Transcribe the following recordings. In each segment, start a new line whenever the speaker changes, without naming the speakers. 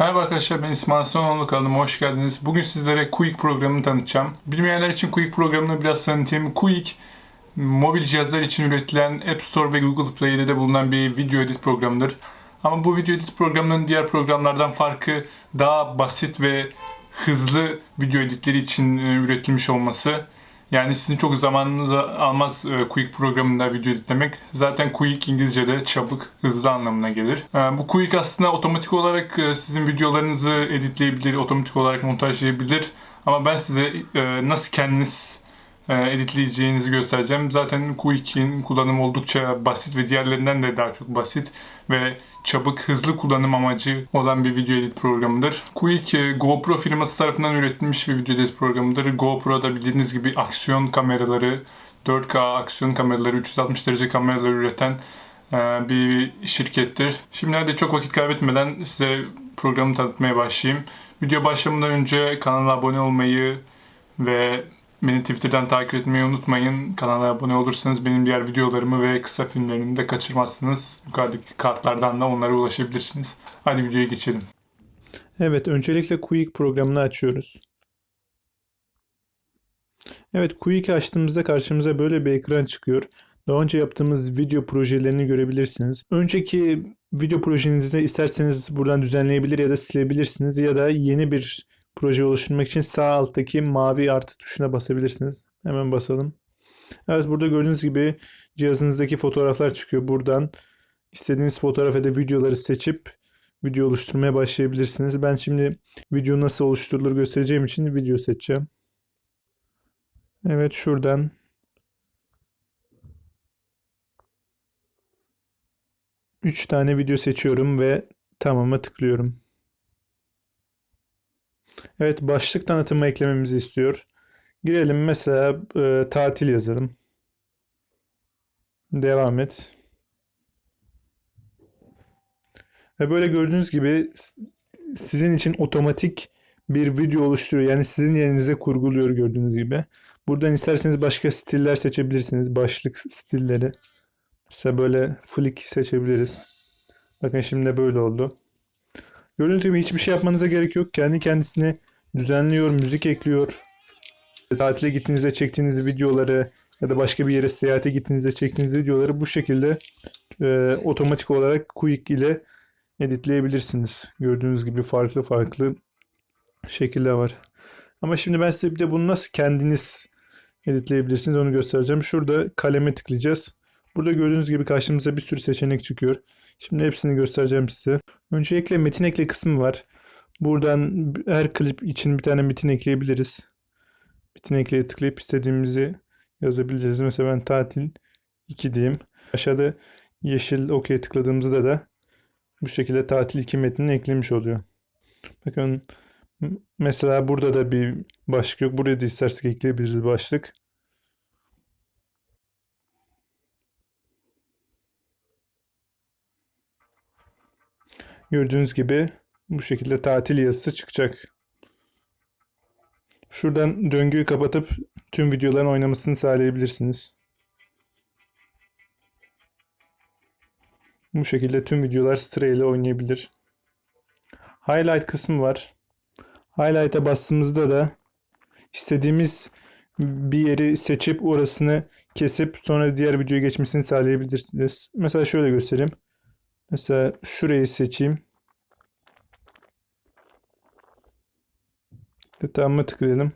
Merhaba arkadaşlar ben İsmail Sonoğlu kanalıma hoş geldiniz. Bugün sizlere Quick programını tanıtacağım. Bilmeyenler için Quick programını biraz tanıtayım. Quick mobil cihazlar için üretilen App Store ve Google Play'de de bulunan bir video edit programıdır. Ama bu video edit programının diğer programlardan farkı daha basit ve hızlı video editleri için e, üretilmiş olması. Yani sizin çok zamanınızı almaz e, Quick programında video editlemek. Zaten Quick İngilizce'de çabuk, hızlı anlamına gelir. E, Bu Quick aslında otomatik olarak e, sizin videolarınızı editleyebilir, otomatik olarak montajlayabilir. Ama ben size e, nasıl kendiniz editleyeceğinizi göstereceğim. Zaten Quick'in kullanımı oldukça basit ve diğerlerinden de daha çok basit ve çabuk, hızlı kullanım amacı olan bir video edit programıdır. Quick e, GoPro firması tarafından üretilmiş bir video edit programıdır. GoPro'da bildiğiniz gibi aksiyon kameraları, 4K aksiyon kameraları, 360 derece kameraları üreten e, bir şirkettir. Şimdi hadi çok vakit kaybetmeden size programı tanıtmaya başlayayım. Video başlamadan önce kanala abone olmayı ve Beni Twitter'dan takip etmeyi unutmayın. Kanala abone olursanız benim diğer videolarımı ve kısa filmlerimi de kaçırmazsınız. Yukarıdaki kartlardan da onlara ulaşabilirsiniz. Hadi videoya geçelim.
Evet, öncelikle Quick programını açıyoruz. Evet, Quick açtığımızda karşımıza böyle bir ekran çıkıyor. Daha önce yaptığımız video projelerini görebilirsiniz. Önceki video projenizi isterseniz buradan düzenleyebilir ya da silebilirsiniz ya da yeni bir proje oluşturmak için sağ alttaki mavi artı tuşuna basabilirsiniz. Hemen basalım. Evet, burada gördüğünüz gibi cihazınızdaki fotoğraflar çıkıyor. Buradan istediğiniz fotoğraf ya da videoları seçip video oluşturmaya başlayabilirsiniz. Ben şimdi video nasıl oluşturulur göstereceğim için video seçeceğim. Evet şuradan üç tane video seçiyorum ve tamam'a tıklıyorum. Evet başlık tanıtımı eklememizi istiyor. Girelim mesela e, tatil yazalım. Devam et. Ve böyle gördüğünüz gibi sizin için otomatik bir video oluşturuyor. Yani sizin yerinize kurguluyor gördüğünüz gibi. Buradan isterseniz başka stiller seçebilirsiniz. Başlık stilleri. Mesela böyle flick seçebiliriz. Bakın şimdi böyle oldu. Gördüğünüz gibi hiçbir şey yapmanıza gerek yok. Kendi kendisine düzenliyor, müzik ekliyor. Tatile gittiğinizde çektiğiniz videoları ya da başka bir yere seyahate gittiğinizde çektiğiniz videoları bu şekilde e, otomatik olarak Quick ile editleyebilirsiniz. Gördüğünüz gibi farklı farklı şekiller var. Ama şimdi ben size bir de bunu nasıl kendiniz editleyebilirsiniz onu göstereceğim. Şurada kaleme tıklayacağız. Burada gördüğünüz gibi karşımıza bir sürü seçenek çıkıyor. Şimdi hepsini göstereceğim size. Öncelikle metin ekle kısmı var. Buradan her klip için bir tane metin ekleyebiliriz. Metin ekleye tıklayıp istediğimizi yazabiliriz. Mesela ben tatil 2 diyeyim. Aşağıda yeşil okey tıkladığımızda da bu şekilde tatil 2 metnini eklemiş oluyor. Bakın mesela burada da bir başlık yok. Buraya da istersek ekleyebiliriz başlık. Gördüğünüz gibi bu şekilde tatil yazısı çıkacak. Şuradan döngüyü kapatıp tüm videoların oynamasını sağlayabilirsiniz. Bu şekilde tüm videolar sırayla oynayabilir. Highlight kısmı var. Highlight'a bastığımızda da istediğimiz bir yeri seçip orasını kesip sonra diğer videoya geçmesini sağlayabilirsiniz. Mesela şöyle göstereyim. Mesela şurayı seçeyim. Ve tamam'a tıklayalım.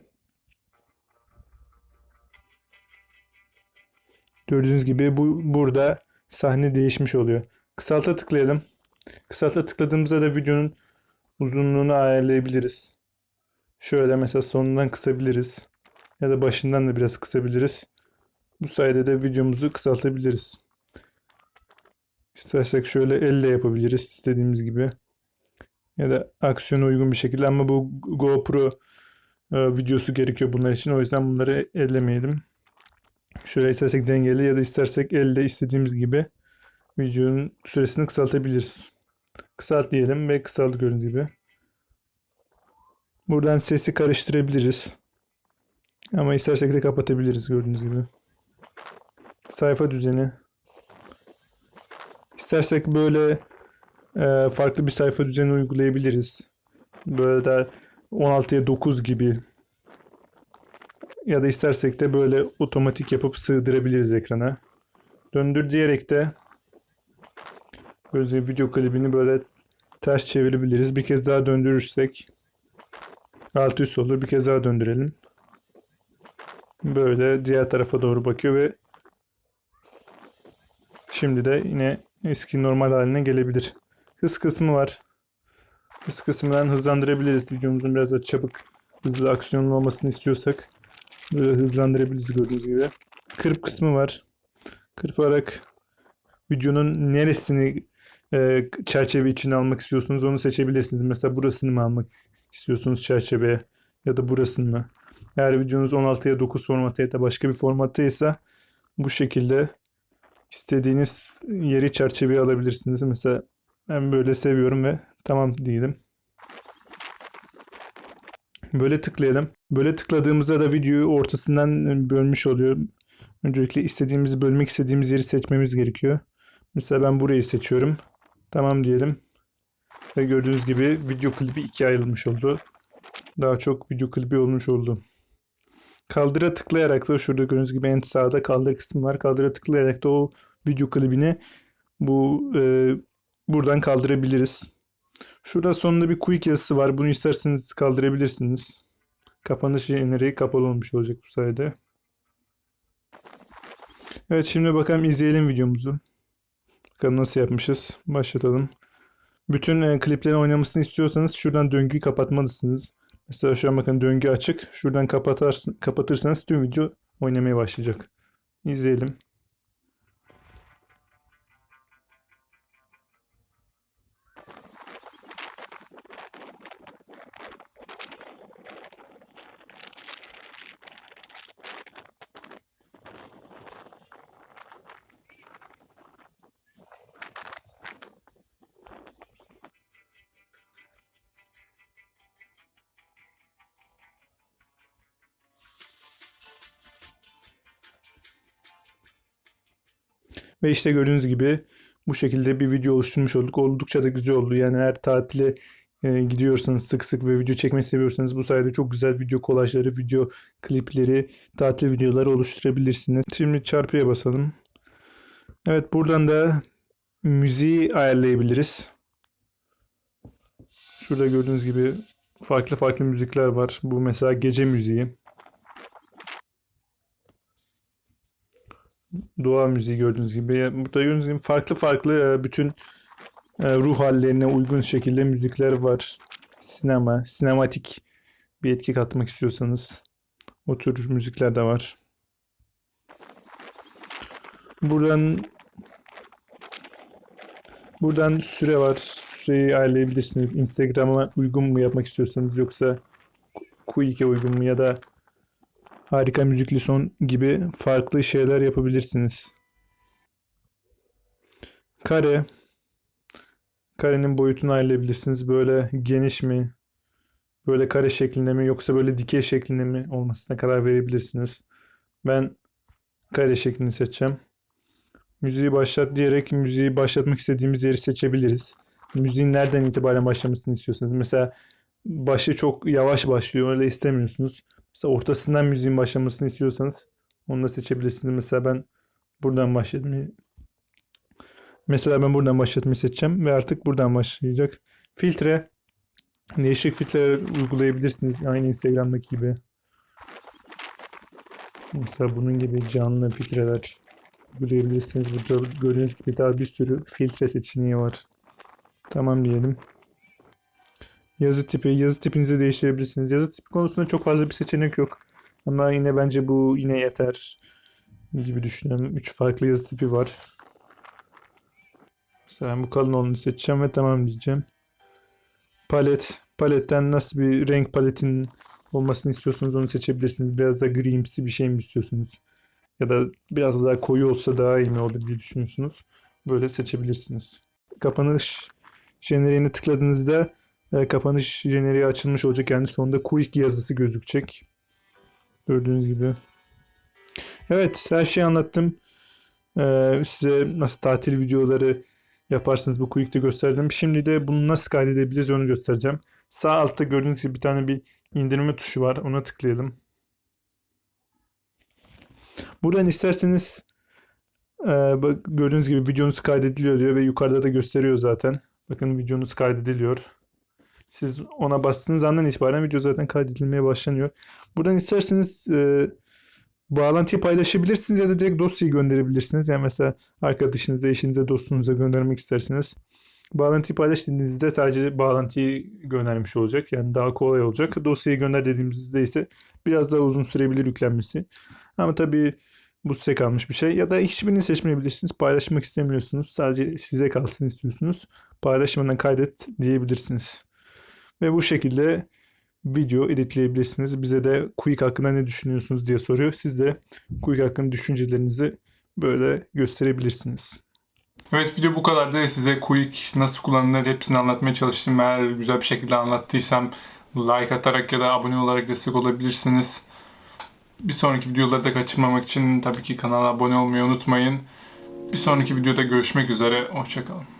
Gördüğünüz gibi bu burada sahne değişmiş oluyor. Kısalta tıklayalım. Kısalta tıkladığımızda da videonun uzunluğunu ayarlayabiliriz. Şöyle mesela sonundan kısabiliriz. Ya da başından da biraz kısabiliriz. Bu sayede de videomuzu kısaltabiliriz. İstersek şöyle elle yapabiliriz istediğimiz gibi. Ya da aksiyona uygun bir şekilde ama bu GoPro e, videosu gerekiyor bunlar için. O yüzden bunları ellemeyelim. Şöyle istersek dengeli ya da istersek elde istediğimiz gibi videonun süresini kısaltabiliriz. Kısalt diyelim ve kısaldı gördüğünüz gibi. Buradan sesi karıştırabiliriz. Ama istersek de kapatabiliriz gördüğünüz gibi. Sayfa düzeni. İstersek böyle e, farklı bir sayfa düzeni uygulayabiliriz. Böyle de 16'ya 9 gibi ya da istersek de böyle otomatik yapıp sığdırabiliriz ekrana. Döndür diyerek de böyle video klibini böyle ters çevirebiliriz. Bir kez daha döndürürsek alt üst olur. Bir kez daha döndürelim. Böyle diğer tarafa doğru bakıyor ve şimdi de yine eski normal haline gelebilir. Hız kısmı var. Hız kısmından hızlandırabiliriz. Videomuzun biraz da çabuk hızlı aksiyonlu olmasını istiyorsak böyle hızlandırabiliriz gördüğünüz gibi. Kırp kısmı var. Kırparak videonun neresini e, çerçeve içine almak istiyorsunuz onu seçebilirsiniz. Mesela burasını mı almak istiyorsunuz çerçeveye ya da burasını mı? Eğer videonuz 16'ya 9 formatı ya da başka bir formattaysa bu şekilde istediğiniz yeri çerçeveye alabilirsiniz. Mesela ben böyle seviyorum ve tamam diyelim. Böyle tıklayalım. Böyle tıkladığımızda da videoyu ortasından bölmüş oluyor. Öncelikle istediğimiz bölmek istediğimiz yeri seçmemiz gerekiyor. Mesela ben burayı seçiyorum. Tamam diyelim. Ve gördüğünüz gibi video klibi ikiye ayrılmış oldu. Daha çok video klibi olmuş oldu. Kaldıra tıklayarak da şurada gördüğünüz gibi en sağda kaldır kısmı var. Kaldıra tıklayarak da o video klibini bu e, buradan kaldırabiliriz. Şurada sonunda bir quick yazısı var. Bunu isterseniz kaldırabilirsiniz. Kapanış jeneriği kapalı olmuş olacak bu sayede. Evet şimdi bakalım izleyelim videomuzu. Bakalım nasıl yapmışız. Başlatalım. Bütün e, kliplerin oynamasını istiyorsanız şuradan döngüyü kapatmalısınız. Mesela şu an bakın döngü açık. Şuradan kapatarsın, kapatırsanız tüm video oynamaya başlayacak. İzleyelim. Ve işte gördüğünüz gibi bu şekilde bir video oluşturmuş olduk. Oldukça da güzel oldu. Yani eğer tatile e, gidiyorsanız sık sık ve video çekmeyi seviyorsanız bu sayede çok güzel video kolajları, video klipleri, tatil videoları oluşturabilirsiniz. Şimdi çarpıya basalım. Evet buradan da müziği ayarlayabiliriz. Şurada gördüğünüz gibi farklı farklı müzikler var. Bu mesela gece müziği. Doğa müziği gördüğünüz gibi. Yani Burada gördüğünüz gibi farklı farklı e, bütün e, ruh hallerine uygun şekilde müzikler var. Sinema, sinematik bir etki katmak istiyorsanız o tür müzikler de var. Buradan buradan süre var. Süreyi ayarlayabilirsiniz. Instagram'a uygun mu yapmak istiyorsanız yoksa Quick'e uygun mu ya da harika müzikli son gibi farklı şeyler yapabilirsiniz. Kare. Karenin boyutunu ayarlayabilirsiniz. Böyle geniş mi? Böyle kare şeklinde mi? Yoksa böyle dikey şeklinde mi olmasına karar verebilirsiniz. Ben kare şeklini seçeceğim. Müziği başlat diyerek müziği başlatmak istediğimiz yeri seçebiliriz. Müziğin nereden itibaren başlamasını istiyorsanız. Mesela başı çok yavaş başlıyor. Öyle istemiyorsunuz. Mesela ortasından müziğin başlamasını istiyorsanız onu da seçebilirsiniz. Mesela ben buradan başlatmayı Mesela ben buradan başlatmayı seçeceğim ve artık buradan başlayacak. Filtre değişik filtreler uygulayabilirsiniz aynı Instagram'daki gibi. Mesela bunun gibi canlı filtreler uygulayabilirsiniz. Burada gördüğünüz gibi daha bir sürü filtre seçeneği var. Tamam diyelim. Yazı tipi, yazı tipinizi değiştirebilirsiniz. Yazı tipi konusunda çok fazla bir seçenek yok. Ama yine bence bu yine yeter gibi düşünüyorum. Üç farklı yazı tipi var. Mesela bu kalın olanı seçeceğim ve tamam diyeceğim. Palet. Paletten nasıl bir renk paletin olmasını istiyorsunuz onu seçebilirsiniz. Biraz da grimsi bir şey mi istiyorsunuz? Ya da biraz daha koyu olsa daha iyi mi olur diye düşünüyorsunuz. Böyle seçebilirsiniz. Kapanış jeneriğine tıkladığınızda e, kapanış jeneriği açılmış olacak. Yani sonunda quick yazısı gözükecek. Gördüğünüz gibi. Evet her şeyi anlattım. Ee, size nasıl tatil videoları yaparsınız bu quick'te gösterdim. Şimdi de bunu nasıl kaydedebiliriz onu göstereceğim. Sağ altta gördüğünüz gibi bir tane bir indirme tuşu var. Ona tıklayalım. Buradan isterseniz e, bak, gördüğünüz gibi videonuz kaydediliyor diyor ve yukarıda da gösteriyor zaten. Bakın videonuz kaydediliyor. Siz ona bastığınız andan itibaren video zaten kaydedilmeye başlanıyor. Buradan isterseniz e, bağlantıyı paylaşabilirsiniz ya da direkt dosyayı gönderebilirsiniz. Yani mesela arkadaşınıza, eşinize, dostunuza göndermek isterseniz. Bağlantıyı paylaş dediğinizde sadece bağlantıyı göndermiş olacak. Yani daha kolay olacak. Dosyayı gönder dediğimizde ise biraz daha uzun sürebilir yüklenmesi. Ama tabii bu size kalmış bir şey. Ya da hiçbirini seçmeyebilirsiniz. Paylaşmak istemiyorsunuz. Sadece size kalsın istiyorsunuz. Paylaşmadan kaydet diyebilirsiniz. Ve bu şekilde video editleyebilirsiniz. Bize de Quick hakkında ne düşünüyorsunuz diye soruyor. Siz de Quick hakkında düşüncelerinizi böyle gösterebilirsiniz.
Evet video bu kadardı. Size Quick nasıl kullanılır hepsini anlatmaya çalıştım. Eğer güzel bir şekilde anlattıysam like atarak ya da abone olarak destek olabilirsiniz. Bir sonraki videoları da kaçırmamak için tabii ki kanala abone olmayı unutmayın. Bir sonraki videoda görüşmek üzere. Hoşçakalın.